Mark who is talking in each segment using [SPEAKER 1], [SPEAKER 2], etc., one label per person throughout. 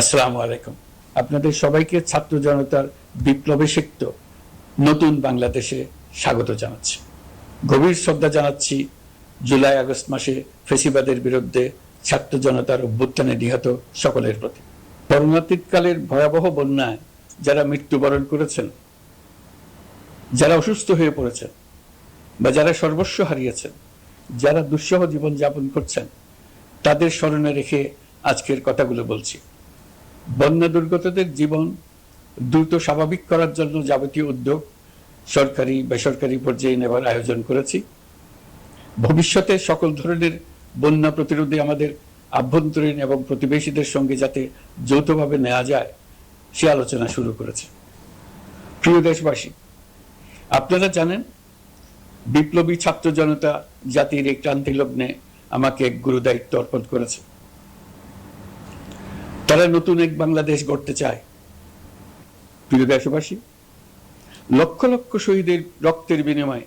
[SPEAKER 1] আসসালামু আলাইকুম। আপনাদের সবাইকে ছাত্র জনতার বিপ্লবে সিক্ত নতুন বাংলাদেশে স্বাগত জানাচ্ছি। গভীর শ্রদ্ধা জানাচ্ছি জুলাই আগস্ট মাসে ফেসিবাদের বিরুদ্ধে ছাত্র জনতার অভ্যুত্থানে নিহত সকলের প্রতি। করোনাতীতকালের ভয়াবহ বন্যায় যারা মৃত্যুবরণ করেছেন, যারা অসুস্থ হয়ে পড়েছেন বা যারা সর্বস্ব হারিয়েছেন, যারা দুঃসহ জীবন যাপন করছেন, তাদের স্মরণে রেখে আজকের কথাগুলো বলছি। বন্যা দুর্গতদের জীবন দ্রুত স্বাভাবিক করার জন্য যাবতীয় উদ্যোগ সরকারি, বেসরকারি পর্যায়ে নেবার আয়োজন করেছি। ভবিষ্যতে সকল ধরনের বন্যা প্রতিরোধে আমাদের আভ্যন্তরীণ এবং প্রতিবেশীদের সঙ্গে যাতে যৌথভাবে নেওয়া যায়, সে আলোচনা শুরু করেছে। প্রিয় দেশবাসী, আপনারা জানেন, বিপ্লবী ছাত্র জনতা জাতির এই ক্রান্তি লগ্নে আমাকে এক গুরু দায়িত্ব অর্পণ করেছে। তারা নতুন এক বাংলাদেশ গড়তে চায়। প্রিয় দেশবাসী, লক্ষ লক্ষ শহীদের রক্তের বিনিময়ে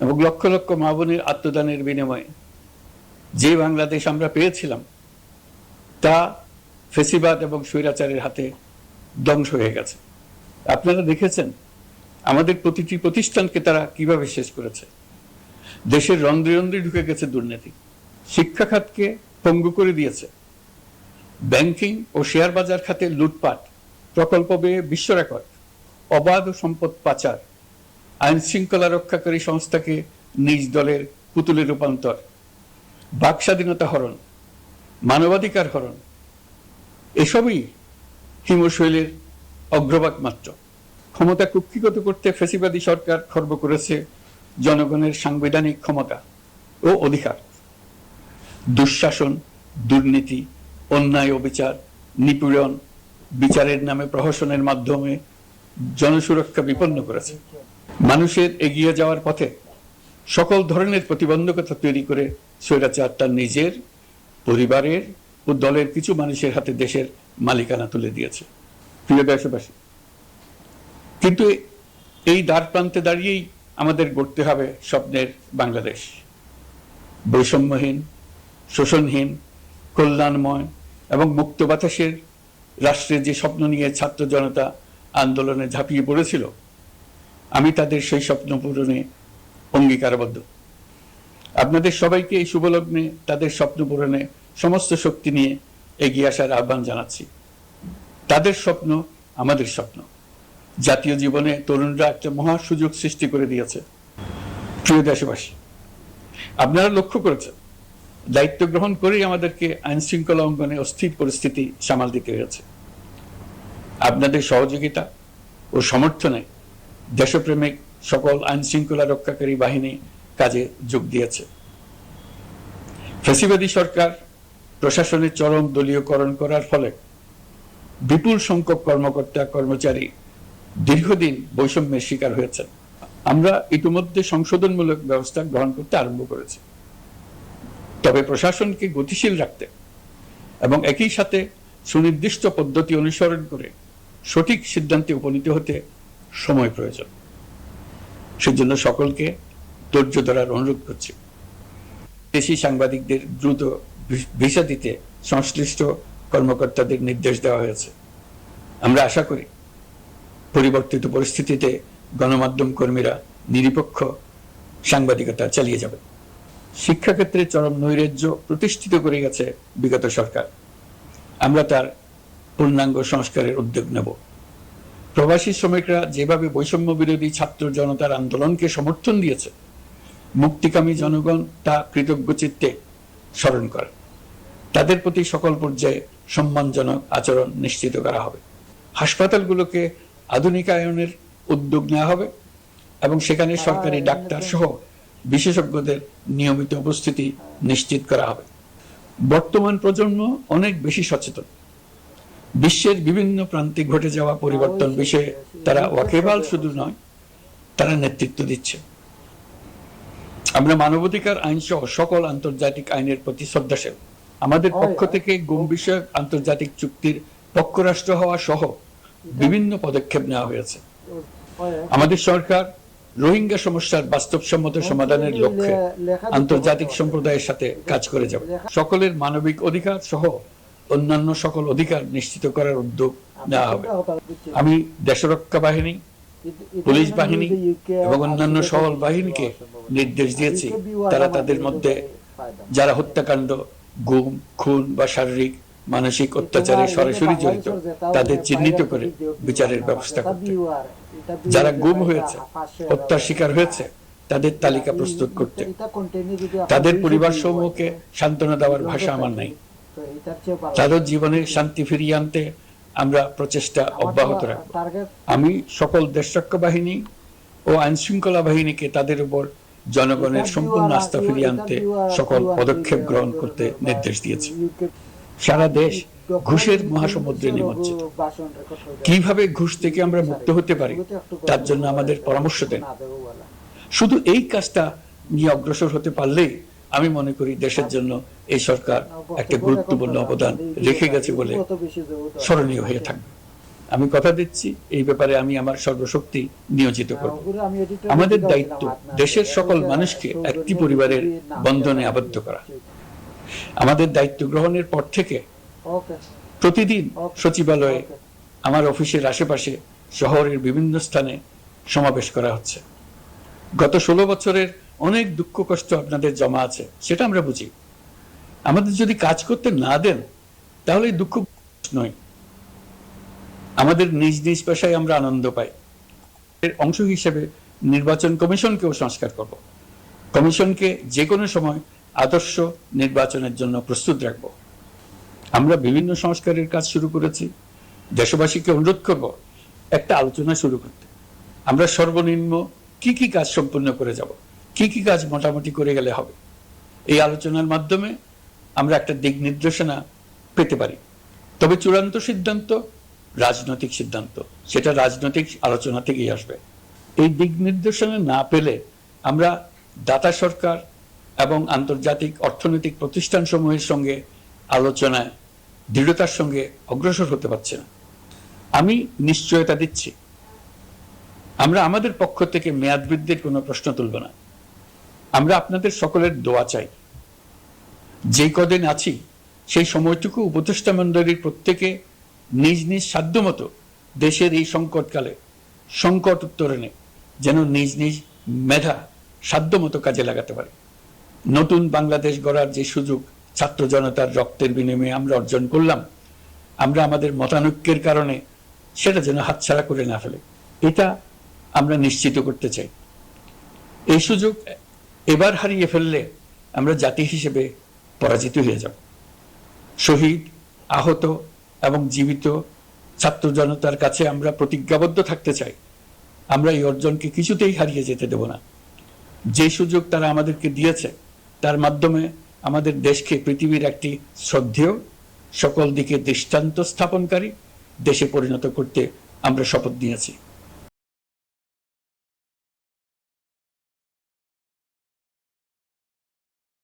[SPEAKER 1] এবং লক্ষ লক্ষ মা বোনের আত্মদানের বিনিময়ে যে বাংলাদেশ আমরা পেয়েছিলাম, তা ফেসিবাদ এবং স্বৈরাচারের হাতে ধ্বংস হয়ে গেছে। আপনারা দেখেছেন আমাদের প্রতিটি প্রতিষ্ঠানকে তারা কীভাবে শেষ করেছে। দেশের রন্ধ্রে রন্ধ্রে ঢুকে গেছে দুর্নীতি। শিক্ষা খাতকে পঙ্গু করে দিয়েছে। ব্যাংকিং ও শেয়ার বাজার খাতে লুটপাট, প্রকল্প ব্যয়ে বিশ্ব রেকর্ড, অবাধ সম্পদ পাচার, আইন শৃঙ্খলা রক্ষাকারী সংস্থাকে নিজ দলের পুতুলে রূপান্তর, বাক স্বাধীনতা হরণ, মানবাধিকার হরণ, এসবই হিমশৈলের অগ্রভাগ মাত্র। ক্ষমতা কুক্ষিগত করতে ফেসিবাদী সরকার খর্ব করেছে জনগণের সাংবিধানিক ক্ষমতা ও অধিকার। দুঃশাসন, দুর্নীতি অন্যায় অবিচার, নিপীড়ন বিচারের নামে প্রহসনের মাধ্যমে জনসুরক্ষা বিপন্ন করেছে। মানুষের এগিয়ে যাওয়ার পথে সকল ধরনের প্রতিবন্ধকতা তৈরি করে স্বৈরাচার তার নিজের, পরিবারের ও দলের কিছু মানুষের হাতে দেশের মালিকানা তুলে দিয়েছে। প্রিয় দেশবাসী, কিন্তু এই দ্বার প্রান্তে দাঁড়িয়েই আমাদের গড়তে হবে স্বপ্নের বাংলাদেশ। বৈষম্যহীন, শোষণহীন, কল্যাণময় এবং মুক্ত বাতাসের রাষ্ট্রের যে স্বপ্ন নিয়ে ছাত্র জনতা আন্দোলনে ঝাঁপিয়ে পড়েছিল, আমি তাদের সেই স্বপ্ন পূরণে অঙ্গীকারবদ্ধ। আপনাদের সবাইকে এই শুভলগ্নে তাদের স্বপ্ন পূরণে সমস্ত শক্তি নিয়ে এগিয়ে আসার আহ্বান জানাচ্ছি। তাদের স্বপ্ন আমাদের স্বপ্ন। জাতীয় জীবনে তরুণরা একটা মহা সুযোগ সৃষ্টি করে দিয়েছে। প্রিয় দেশবাসী, আপনারা লক্ষ্য করেছেন দায়িত্ব গ্রহণ করেই আমাদেরকে আইন শৃঙ্খলা অঙ্গনে অস্থির পরিস্থিতি সামাল দিতে হয়েছে। আপনাদের সহযোগিতা ও সমর্থনে দেশপ্রেমিক সকল আইন শৃঙ্খলা রক্ষাকারী বাহিনী কাজে যোগ দিয়েছে। ফেসিবাদী সরকার প্রশাসনের চরম দলীয়করণ করার ফলে বিপুল সংখ্যক কর্মকর্তা, কর্মচারী দীর্ঘদিন বৈষম্যের শিকার হয়েছে আমরা ইতিমধ্যে সংশোধনমূলক ব্যবস্থা গ্রহণ করতে আরম্ভ করেছি। তবে প্রশাসনকে গতিশীল রাখতে এবং একই সাথে সুনির্দিষ্ট পদ্ধতি অনুসরণ করে সঠিক সিদ্ধান্তে উপনীত হতে সময় প্রয়োজন। সেজন্য সকলকে ধৈর্য ধরার অনুরোধ করছি। দেশি সাংবাদিকদের দ্রুত ভিসা দিতে সংশ্লিষ্ট কর্মকর্তাদের নির্দেশ দেওয়া হয়েছে। আমরা আশা করি পরিবর্তিত পরিস্থিতিতে গণমাধ্যম কর্মীরা নিরপেক্ষ সাংবাদিকতা চালিয়ে যাবে শিক্ষাক্ষেত্রে চরম নৈরাজ্য প্রতিষ্ঠিত করে গেছে বিগত সরকার। আমরা তার পূর্ণাঙ্গ সংস্কারের উদ্যোগ নেব। প্রবাসী শ্রমিকরা যেভাবে বৈষম্য বিরোধী ছাত্র জনতার আন্দোলনকে সমর্থন দিয়েছে, মুক্তিকামী জনগণ তা কৃতজ্ঞ চিত্তে স্মরণ করে। তাদের প্রতি সকল পর্যায়ে সম্মানজনক আচরণ নিশ্চিত করা হবে। হাসপাতালগুলোকে আধুনিকায়নের উদ্যোগ নেওয়া হবে এবং সেখানে সরকারি ডাক্তার সহ বিশেষজ্ঞদের নিয়মিত উপস্থিতি নিশ্চিত করা হবে। বর্তমান প্রজন্ম অনেক বেশি সচেতন। বিশ্বের বিভিন্ন প্রান্তে ঘটে যাওয়া পরিবর্তন বিষয়ে তারা ওয়াকেবাল শুধু নয় তারা নেতৃত্ব দিচ্ছে। আমরা মানবাধিকার আইন সহ সকল আন্তর্জাতিক আইনের প্রতি শ্রদ্ধাশীল। আমাদের পক্ষ থেকে গুম বিষয়ক আন্তর্জাতিক চুক্তির পক্ষরাষ্ট্র হওয়া সহ বিভিন্ন পদক্ষেপ নেওয়া হয়েছে। আমাদের সরকার রোহিঙ্গা সমস্যার বাস্তবসম্মত সমাধানের লক্ষ্যে আন্তর্জাতিক সম্প্রদায়ের সাথে কাজ করে যাবে। সকলের মানবিক অধিকার সহ অন্যান্য সকল অধিকার নিশ্চিত করার উদ্যোগ নেওয়া হবে। আমি দেশরক্ষা বাহিনী পুলিশ বাহিনী এবং অন্যান্য সবল বাহিনীকে নির্দেশ দিয়েছি তারা তাদের মধ্যে যারা হত্যাকাণ্ড গুম খুন বা শারীরিক মানসিক অত্যাচারে সরাসরি জড়িত। তাদের চিহ্নিত করে বিচারের ব্যবস্থা করতে যারা গুম হয়েছে হত্যার শিকার হয়েছে তাদের তালিকা প্রস্তুত করতে। তাদের পরিবার সমূহকে সান্ত্বনা দেওয়ার ভাষা আমার নাই। তাদের জীবনে শান্তি ফিরিয়ে আনতে আমরা প্রচেষ্টা অব্যাহত রাখব। আমি সকল দেশরক্ষা বাহিনী ও আইন শৃঙ্খলা বাহিনীকে তাদের উপর জনগণের সম্পূর্ণ আস্থা ফিরিয়ে আনতে সকল পদক্ষেপ গ্রহণ করতে নির্দেশ দিয়েছি। সারা দেশ ঘুষের মহাসমুদ্রে নিমজ্জিত কীভাবে ঘুষ থেকে আমরা মুক্ত হতে পারি? তার জন্য আমাদের পরামর্শ দেন। শুধু এই কাজটা নিয়ে অগ্রসর হতে পারলেই আমি মনে করি দেশের জন্য এই সরকার একটা গুরুত্বপূর্ণ অবদান রেখে গেছে বলে স্মরণীয় হয়ে থাকবে। আমি কথা দিচ্ছি এই ব্যাপারে আমি আমার সর্বশক্তি নিয়োজিত করব। আমাদের দায়িত্ব দেশের সকল মানুষকে একটি পরিবারের বন্ধনে আবদ্ধ করা। আমাদের দায়িত্ব গ্রহণের পর থেকে প্রতিদিন সচিবালয়ে আমার অফিসের আশেপাশে শহরের বিভিন্ন স্থানে সমাবেশ করা হচ্ছে। গত ষোলো বছরের অনেক দুঃখ কষ্ট আপনাদের জমা আছে সেটা আমরা বুঝি। আমাদের যদি কাজ করতে না দেন তাহলে দুঃখ নয়। আমাদের নিজ নিজ পেশায় আমরা আনন্দ পাই। এর অংশ হিসেবে নির্বাচন কমিশনকেও সংস্কার করব। কমিশনকে যে কোনো সময় আদর্শ নির্বাচনের জন্য প্রস্তুত রাখব। আমরা বিভিন্ন সংস্কারের কাজ শুরু করেছি। দেশবাসীকে অনুরোধ করব একটা আলোচনা শুরু করতে। আমরা সর্বনিম্ন কি কি কাজ সম্পূর্ণ করে যাব? কি কি কাজ মোটামুটি করে গেলে হবে? এই আলোচনার মাধ্যমে আমরা একটা দিক নির্দেশনা পেতে পারি। তবে চূড়ান্ত সিদ্ধান্ত রাজনৈতিক সিদ্ধান্ত। সেটা রাজনৈতিক আলোচনা থেকেই আসবে। এই দিক নির্দেশনা না পেলে আমরা দাতা সরকার এবং আন্তর্জাতিক অর্থনৈতিক প্রতিষ্ঠান সমূহের সঙ্গে আলোচনায় দৃঢ়তার সঙ্গে অগ্রসর হতে পারছে না। আমি নিশ্চয়তা দিচ্ছি। আমরা আমাদের পক্ষ থেকে মেয়াদ বৃদ্ধির কোনো প্রশ্ন তুলব না। আমরা আপনাদের সকলের দোয়া চাই। যে কদিন আছি, সেই সময়টুকু উপদেষ্টা মণ্ডলীর প্রত্যেকে নিজ নিজ সাধ্যমতো দেশের এই সংকটকালে সংকট উত্তরণে যেন নিজ নিজ মেধা সাধ্যমতো কাজে লাগাতে পারে। নতুন বাংলাদেশ গড়ার যে সুযোগ, ছাত্র জনতার রক্তের বিনিময়ে আমরা অর্জন করলাম, আমরা আমাদের মতানৈক্যের কারণে সেটা যেন হাতছাড়া করে না ফেলে। এটা আমরা নিশ্চিত করতে চাই। এই সুযোগ এবার হারিয়ে ফেললে আমরা জাতি হিসেবে পরাজিত হয়ে যাব। শহীদ, আহত এবং জীবিত ছাত্র জনতার কাছে আমরা প্রতিজ্ঞাবদ্ধ থাকতে চাই। আমরা এই অর্জনকে কিছুতেই হারিয়ে যেতে দেব না। যে সুযোগ তারা আমাদেরকে দিয়েছে তার মাধ্যমে আমাদের দেশকে পৃথিবীর একটি শ্রদ্ধেয়, সকল দিকে দৃষ্টান্ত স্থাপনকারী দেশে পরিণত করতে আমরা শপথ নিয়েছি।